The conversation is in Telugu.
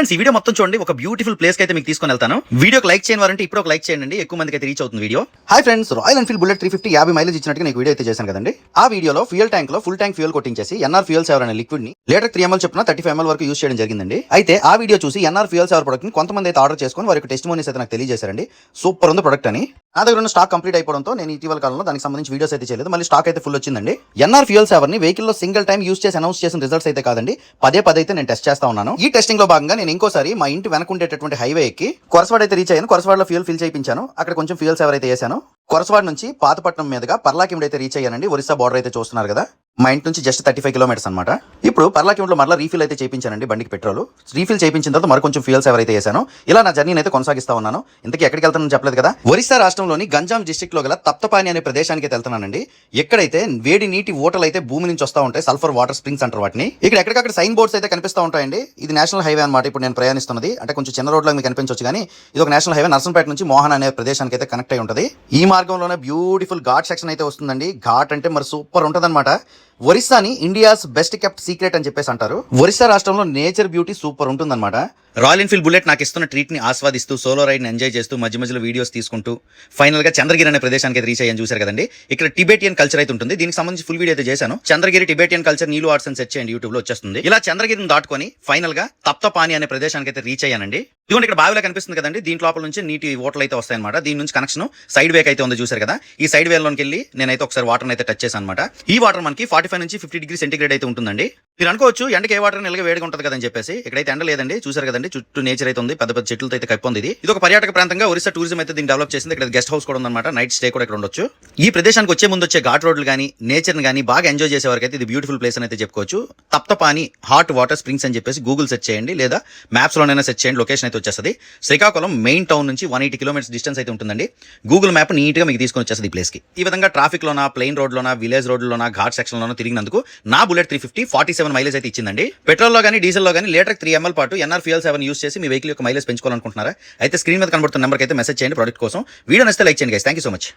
ఫ్రెండ్స్ ఈ వీడియో మొత్తం చూడండి. ఒక బ్యూటిఫుల్ ప్లేస్కి అయితే మీకు తీసుకొని వెళ్తాను. వీడియోకి లైక్ చేయని వారంటే ఇప్పుడు ఒక లైక్ చేయండి. ఎక్కువ మందికి అయితే రీచ్ అవుతుంది video. Hi friends Royal Enfield Bullet three fifty యాభై మైలేజ్ ఇచ్చినట్టు నేను వీడియో అయితే చేశాను కదండి. ఆ వీడియోలో ఫ్యూయల్ ట్యాంక్లో ఫుల్ ట్యాంక్ ఫ్యూయల్ కొట్టించేసి ఎన్ఆర్ ఫ్యూయల్ సేవర్ అనే లిక్విడ్ని లీటర్ త్రీ ఎంఎల్ చెప్పిన థర్టీ ఫైవ్ ఎంఎల్ వరకు యూస్ చేయడం జరిగిందండి. అయితే ఆ వీడియో చూసి ఎన్ఆర్ ఫ్యూయల్ సేవర్ ప్రొడక్ట్ని కొంతమంది అయితే ఆర్డర్ చేసుకొని వారికి టెస్ట్ మోనీస్ అయితే నాకు తెలియజేశారండి. సూపర్ ఉంది ప్రొడక్ట్ అని. నా దగ్గర ఉన్న స్టాక్ కంప్లీట్ అయిపోవడంతో నేను ఇటీవల కాలంలో దానికి సంబంధించి వీడియోస్ అయితే చేయలేదు. మళ్ళీ స్టాక్ అయితే ఫుల్ వచ్చిందండి. ఎన్ఆర్ ఫ్యూయల్ సేవర్ని వెహికల్లో సింగిల్ టైం యూస్ చేసి అనౌన్స్ చేసిన రిజల్ట్స్ అయితే కాదండి. పదే పదే అయితే నేను టెస్ట్ చేస్తా ఉన్నాను. ఈ టెస్టింగ్లో భాగంగా నేను ఇంకోసారి మా ఇంటి వెనక ఉండేటటువంటి హైవే ఎక్కి కొరసవాడ అయితే రీచ్ అయ్యాను. కొరసవాడలో ఫ్యూల్ ఫిల్ చేయించాను. అక్కడ కొంచెం ఫ్యూల్ సేవర్ అయితే వేసాను కొరసవాడ నుంచి పాతపట్నం మీదుగా పర్లాకిమిడి అయితే రీచ్ అయ్యానండి. ఒరిస్సా బార్డర్ అయితే చూస్తున్నారు కదా. మా ఇంటి నుంచి జస్ట్ థర్టీ ఫైవ్ కిలోమీటర్స్ అనమాట ఇప్పుడు పర్లాకింట్లో మరలా రీఫిల్ అయితే చేయించానండి బండికి పెట్రోల్ రీఫిల్ చేయించిన తర్వాత మరి కొంచెం ఫ్యూల్స్ ఎవరైతే వేసాను ఇలా నా జర్నీని అయితే కొనసాగిస్తా ఉన్నాను. ఇంతకీ ఎక్కడికి వెళ్తానని చెప్పలేదు కదా? ఒరిస్సా రాష్ట్రంలోని గంజాం డిస్టిక్లో గల తప్తపాని అనే ప్రదేశానికి వెళ్తున్నానండి. ఎక్కడైతే వేడి నీటి ఓటలు అయితే భూమి నుంచి వస్తూ ఉంటాయి సల్ఫర్ వాటర్ స్ప్రింగ్స్ అంటారు వాటిని ఇక్కడ ఎక్కడికక్కడ సైన్ బోర్డ్స్ అయితే కనిపిస్తూ ఉంటాయండి. ఇది నేషనల్ హైవే అనమాట ఇప్పుడు నేను ప్రయాణిస్తున్నది. అంటే కొంచెం చిన్న రోడ్లో మీకు కనిపించవచ్చు కానీ ఇది ఒక నేషనల్ హైవే నర్సంపేట నుంచి మోహన్ అనే ప్రదేశానికి అయితే కనెక్ట్ అయి ఉంటుంది. ఈ మార్గంలోనే బ్యూటిఫుల్ ఘాట్ సెక్షన్ అయితే వస్తుందండి. ఘాట్ అంటే మరి సూపర్ ఉంటుంది ఒరిస్సాని ఇండియాస్ బెస్ట్ కెప్ట్ సీక్రెట్ అని చెప్పేసి అంటారు. ఒరిస్సా రాష్ట్రంలో నేచర్ బ్యూటీ సూపర్ ఉంటుందన్నమాట. రాయల్ ఎన్ఫీల్డ్ బుల్లెట్ నాకు ఇస్తున్న ట్రీట్ని ఆస్వాదిస్తూ సోలో రైడ్ని ఎంజాయ్ చేస్తూ మధ్య మధ్యలో వీడియోస్ తీసుకుంటూ ఫైనల్గా చంద్రగిరి అనే ప్రదేశానికి రీచ్ అయ్యాను. చూసారు కదండి? ఇక్కడ టిబెటియన్ కల్చర్ అయితే ఉంటుంది. దీనికి సంబంధించి ఫుల్ వీడియో అయితే చేశాను. చంద్రగిరి టిబెటియన్ కల్చర్ నీలు ఆర్ట్స్ అని సెర్చ్ చేయండి యూట్యూబ్లో వచ్చేస్తుంది. ఇలా చంద్రగిరిని దాటుకొని ఫైనల్గా తప్తపాని అనే ప్రదేశానికి అయితే రీచ్ అయ్యానండి. ఇదిగోండి ఇక్కడ బావిలో కనిపిస్తుంది కదండి. దీంట్ లోపల నుంచి నీటి ఓటలు అయితే వస్తాయన్నమాట. దీని నుంచి కనెక్షన్ సైడ్ వేక్ అయితే ఉంది చూసారు కదా? ఈ సైడ్ వేలోకి వెళ్ళి నేనైతే ఒకసారి వాటర్ అయితే టచ్ చేశాను అనమాట ఈ వాటర్ మనకి ఫార్టీ ఫైవ్ నుంచి ఫిఫ్టీ డిగ్రీ సెంటిగ్రేడ్ అయితే ఉంటుందండి. మీరు అనుకోవచ్చు ఎండకి ఏ వాటర్ నిలగా వేడిగా ఉంటుంది కదని చెప్పేసి ఇక్కడైతే ఎండ లేదండి చూసారు కదండి చుట్టూ నేచర్ అయితే ఉంది పెద్ద పెద్ద చెట్లతో అయితే కప్పి ఉంది ఇది. ఒక పర్యాటక ప్రాంతంగా ఒరిస్సా టూరిజం అయితే దీన్ని డెవలప్ చేసింది ఇక్కడ గెస్ట్ హౌస్ కూడా ఉందన్నమాట నైట్ స్టే కూడా ఇక్కడ ఉండొచ్చు. ఈ ప్రదేశానికి వచ్చే ముందు వచ్చే ఘాట్ రోడ్లు కానీ నేచర్ కానీ బాగా ఎంజాయ్ చేసే వరకు అయితే ఇది బ్యూటిఫుల్ ప్లేస్ అని అయితే చెప్పుకోవచ్చు. తప్తపాని హాట్ వాటర్ స్ప్రింగ్స్ అని చెప్పేసి గూగుల్ సెర్చ్ చేయండి లేదా మ్యాప్స్ లోనైనా సెర్చ్ చేయండి లొకేషన్ అయితే వచ్చేస్తుంది. శ్రీకాకుళం మెయిన్ టౌన్ నుంచి వన్ ఎయిటీ కిలోమీటర్స్ డిస్టెన్స్ అయితే ఉంటుందండి. గూగుల్ మ్యాప్ నీట్గా మీకు తీసుకొని వచ్చేస్తుంది ఈ ప్లేస్కి. ఈ విధంగా ట్రాఫిక్ లోనా ప్లెయిన్ రోడ్ లోనా విలేజ్ రోడ్ లోనా ఘాట్ సెక్షన్ లోనా తిరిగినందుకు నా bullet three fifty forty seven mileage అయితే ఇచ్చిందండి. పెట్రోల్లో కానీ డీజిల్లో కానీ లీటర్ త్రీ ఎంఎల్ పాటు ఎన్ఆర్ ఫ్యూల్ సెవెన్ యూస్ చేసి మీ వెహికల్ యొక్క మైలేజ్ పెంచుకోవాలనుకుంటున్నారా? అయితే స్క్రీన్ మీద కనబడుతున్న నెంబర్కి అయితే మెసేజ్ చేయండి ప్రొడక్ట్ కోసం. వీడియో నచ్చితే లైక్ చేయండి థ్యాంక్ యూ సో మచ్